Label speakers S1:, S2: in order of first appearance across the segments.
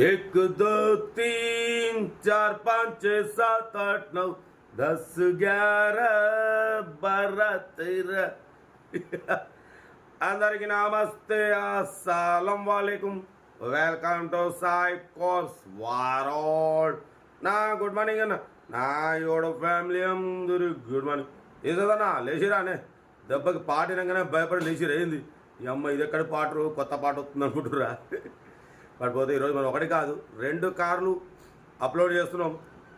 S1: एक दो तीन चार पाँच छः सात आठ नौ दस ग्यारह बारह तेरह అందరికి నమస్తే అస్సలం వాలేకుమ్ వెల్కమ్ టు సాయి కోర్స్ వారోడ్ నా గుడ్ మార్నింగ్ అన్న నా యోడ ఫ్యామిలీ అందరు గుడ్ మార్నింగ్ ఏదన్నా లేచిరానే దెబ్బకి పాటినాకనే భయపడి లేచిరా ఏంది ఈ అమ్మ ఇది ఎక్కడ పాటరు కొత్త పాట వస్తుంది అనుకుంటురా పడిపోతే ఈరోజు మనం ఒకటి కాదు రెండు కార్లు అప్లోడ్ చేస్తున్నాం.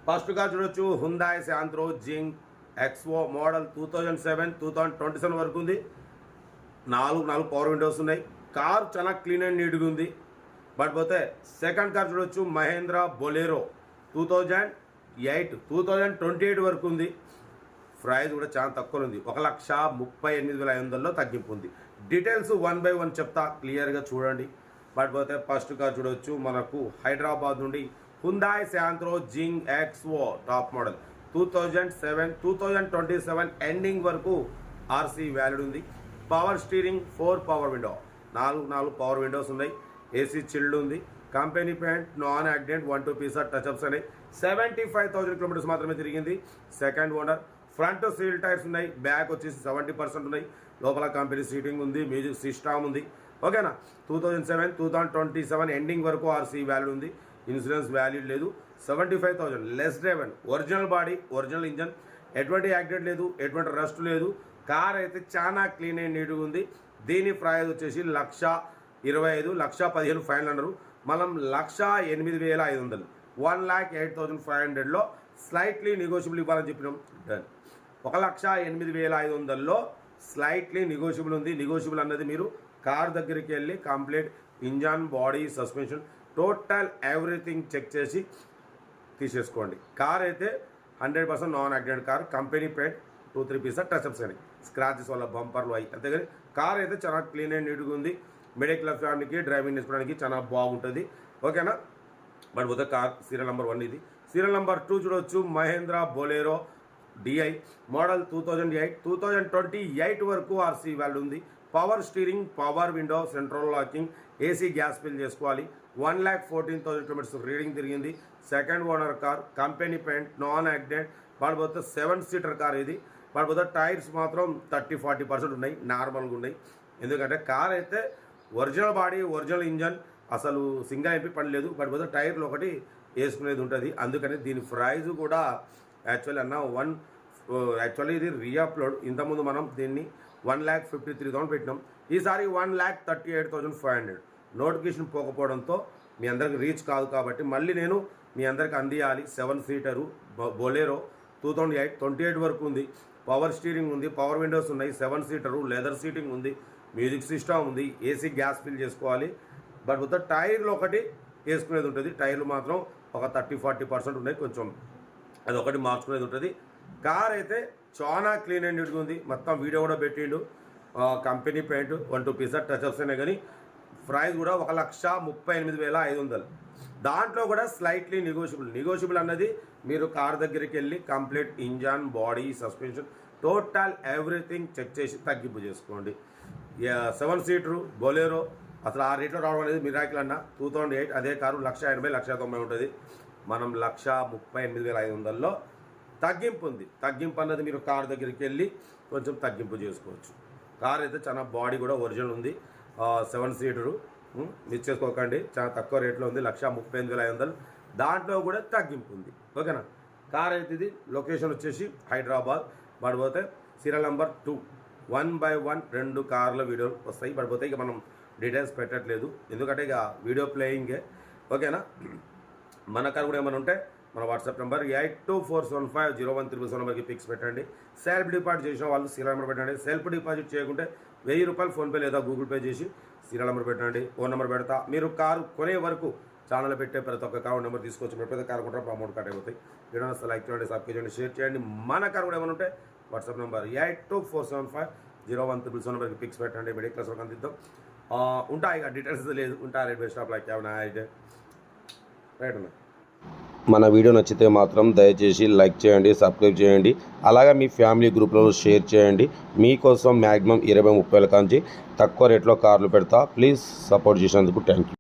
S1: ఫస్ట్ కార్ చూడొచ్చు Hyundai Santro Xing XO model two thousand seven two thousand twenty seven వరకు ఉంది. నాలుగు నాలుగు పవర్ విండోస్ ఉన్నాయి. కార్ చాలా క్లీన్ అండ్ నీట్గా ఉంది. బట్ పోతే సెకండ్ కార్ చూడొచ్చు Mahindra Bolero two thousand eight two thousand twenty eight వరకు ఉంది. ప్రైస్ కూడా చాలా తక్కువ ఉంది. ఒక లక్ష ముప్పై ఎనిమిది వేల ఐదు వందల్లో తగ్గింపు ఉంది. డీటెయిల్స్ వన్ బై వన్ చెప్తా క్లియర్గా చూడండి. బట్ పోతే ఫస్ట్ కార్ చూడొచ్చు మనకు హైదరాబాద్ నుండి Hyundai Santro Xing XO top model two thousand seven two thousand twenty seven ending వరకు ఆర్సీ వ్యాలిడ్ ఉంది. Power steering four power window నాలుగు నాలుగు పవర్ విండోస్ ఉన్నాయి. ఏసీ చిల్డ్ ఉంది. Company paint non accident one two pieces touch ups అనేవి seventy five thousand kilometres మాత్రమే తిరిగింది. Second owner front seal tyres ఉన్నాయి. బ్యాక్ వచ్చేసి సెవెంటీ పర్సెంట్ ఉన్నాయి. లోపల కంపెనీ సీటింగ్ ఉంది. మ్యూజిక్ సిస్టమ్ ఉంది. ఓకేనా? Two thousand seven two thousand twenty seven ending వరకు ఆర్సీ వాల్యూ ఉంది. ఇన్సూరెన్స్ వాల్యూ లేదు. Seventy five thousand less driven original body original engine ఎటువంటి యాక్సిడెంట్ లేదు ఎటువంటి రస్ట్ లేదు. కార్ అయితే చాలా క్లీన్ అండ్ నీట్గా ఉంది. దీని ప్రైజ్ వచ్చేసి లక్ష ఇరవై ఐదు లక్ష పదిహేను ఫైవ్ హండ్రెడ్ మనం లక్ష ఎనిమిది వేల ఐదు వందలు. One lakh eight thousand five హండ్రెడ్లో స్లైట్లీ నెగోషియబుల్ ఇవ్వాలని చెప్పినాం. డన్ ఒక లక్ష ఎనిమిది వేల ఐదు వందల్లో స్లైట్లీ నెగోషియబుల్ ఉంది. నెగోషియబుల్ అన్నది మీరు కార్ దగ్గరికి వెళ్ళి complete engine body suspension total everything check చేసి తీసేసుకోండి. కార్ అయితే hundred percent non accident car company paint two three pieces touch ups అని స్క్రాచెస్ వల్ల బంపర్లు అయ్యి అంతేగాని కార్ అయితే చాలా క్లీన్ అండ్ నీట్గా ఉంది. మిడిల్ క్లాస్ ఫ్యామిలీకి డ్రైవింగ్ నేర్చుకోవడానికి చాలా బాగుంటుంది. ఓకేనా? బట్ పోతే కార్ సీరియల్ నెంబర్ వన్ ఇది. సీరియల్ నెంబర్ టూ చూడవచ్చు Mahindra Bolero DI model two thousand eight two thousand twenty eight వరకు ఆర్సీ వాల్యూ ఉంది. Power steering power window central locking AC gas fill చేసుకోవాలి. One lakh fourteen thousand kilometres reading తిరిగింది. Second owner car company paint non accident. పడిపోతే seven seater car ఇది. పడిపోతే tyres మాత్రం thirty forty percent ఉన్నాయి నార్మల్గా ఉన్నాయి. ఎందుకంటే కార్ అయితే ఒరిజినల్ బాడీ ఒరిజినల్ ఇంజన్ అసలు సింగా ఎంపీ పని లేదు. పడిపోతే టైర్లు ఒకటి వేసుకునేది ఉంటుంది. అందుకని దీని ప్రైజ్ కూడా యాక్చువల్లీ అన్న వన్ యాక్చువల్లీ ఇది రీఅప్లోడ్. ఇంతకుముందు మనం దీన్ని one lakh fifty three thousand పెట్టినాం. ఈసారి one lakh thirty eight thousand five hundred. Notification పోకపోవడంతో మీ అందరికి రీచ్ కాదు కాబట్టి మళ్ళీ నేను మీ అందరికి అందియాలి. Seven seater Bolero. Two thousand eight twenty eight వరకు ఉంది. పవర్ స్టీరింగ్ ఉంది పవర్ విండోస్ ఉన్నాయి సెవెన్ సీటరు లెదర్ సీటింగ్ ఉంది మ్యూజిక్ సిస్టమ్ ఉంది ఏసీ గ్యాస్ ఫిల్ చేసుకోవాలి. బట్ ఉత్త టైర్లు ఒకటి వేసుకునేది ఉంటుంది. టైర్లు మాత్రం ఒక థర్టీ ఫార్టీ పర్సెంట్ ఉన్నాయి. కొంచెం అది ఒకటి మార్చుకునేది ఉంటుంది. కార్ అయితే చాలా క్లీన్ అండ్ నీట్గా ఉంది. మొత్తం వీడియో కూడా పెట్టిండు. Company paint one two pieces touch ups అయినా కానీ ప్రైస్ కూడా ఒక లక్ష ముప్పై ఎనిమిది వేల ఐదు వందలు. దాంట్లో కూడా స్లైట్లీ నెగోషియబుల్ నెగోషియబుల్ అన్నది మీరు కార్ దగ్గరికి వెళ్ళి complete engine body suspension total everything check చేసి తగ్గింపు చేసుకోండి. సెవెన్ సీటరు బొలేరో అసలు ఆ రేట్లో రావడం అనేది మిరాకిల్ అన్న. టూ థౌజండ్ ఎయిట్ అదే కారు లక్ష ఎనభై లక్ష తొంభై ఉంటుంది. మనం లక్ష ముప్పై ఎనిమిది వేల ఐదు వందల్లో తగ్గింపు ఉంది తగ్గింపు అన్నది మీరు కార్ దగ్గరికి వెళ్ళి కొంచెం తగ్గింపు చేసుకోవచ్చు. కార్ అయితే చాలా బాడీ కూడా ఒరిజినల్ ఉంది. సెవెన్ సీటరు. మిస్ చేసుకోకండి. చాలా తక్కువ రేట్లో ఉంది. లక్ష ముప్పై ఎనిమిది వేల ఐదు వందలు. దాంట్లో కూడా తగ్గింపు ఉంది ఓకేనా? కార్ అయితే ఇది లొకేషన్ వచ్చేసి హైదరాబాద్. పడిపోతే serial number two. One by one రెండు కార్ల వీడియోలు వస్తాయి. పడిపోతే ఇక మనం డీటెయిల్స్ పెట్టట్లేదు. ఎందుకంటే ఇక వీడియో ప్లేయింగే. ఓకేనా? మన కార్ కూడా ఏమైనా ఉంటే మన WhatsApp number eight two four seven five zero one triple seven నెంబర్కి పిక్స్ పెట్టండి. సెల్ఫ్ డిపాజిట్ చేసిన వాళ్ళు సీరియల్ నెంబర్ పెట్టండి. సెల్ఫ్ డిపాజిట్ చేయకుంటే వెయ్యి రూపాయలు ఫోన్పే లేదా గూగుల్ పే చేసి సీరియల్ నెంబర్ పెట్టండి. ఫోన్ నెంబర్ పెడతా. మీరు కారు కొనే వరకు ఛానల్ పెట్టే ప్రతి ఒక్క కారు నెంబర్ తీసుకొచ్చి ప్రతి కారు కూడా అమౌంట్ కట్ అయిపోతాయి. వీడియో వస్తే లైక్ చేయండి సబ్స్క్రైబ్ చేయండి షేర్ చేయండి. మన కారు కూడా ఏమైనా ఉంటే WhatsApp number eight two four seven five zero one triple seven నెంబర్కి పిక్స్ పెట్టండి. మిడిల్ క్లాస్ వరకు అందిద్దాం. ఉంటాయి ఇక డీటెయిల్స్ లేదు. ఉంటా రైల్వే స్టాప్ లైక్ ఏమైనా అయితే రైట్ ఉన్నా
S2: మన వీడియో నచ్చితే మాత్రం దయచేసి లైక్ చేయండి సబ్స్క్రైబ్ చేయండి అలాగే మీ ఫ్యామిలీ గ్రూప్లో షేర్ చేయండి. మీకోసం మ్యాక్సిమం ఇరవై ముప్పై వేల కాంచి తక్కువ రేట్లో కార్లు పెడతా. ప్లీజ్ సపోర్ట్ చేసినందుకు థ్యాంక్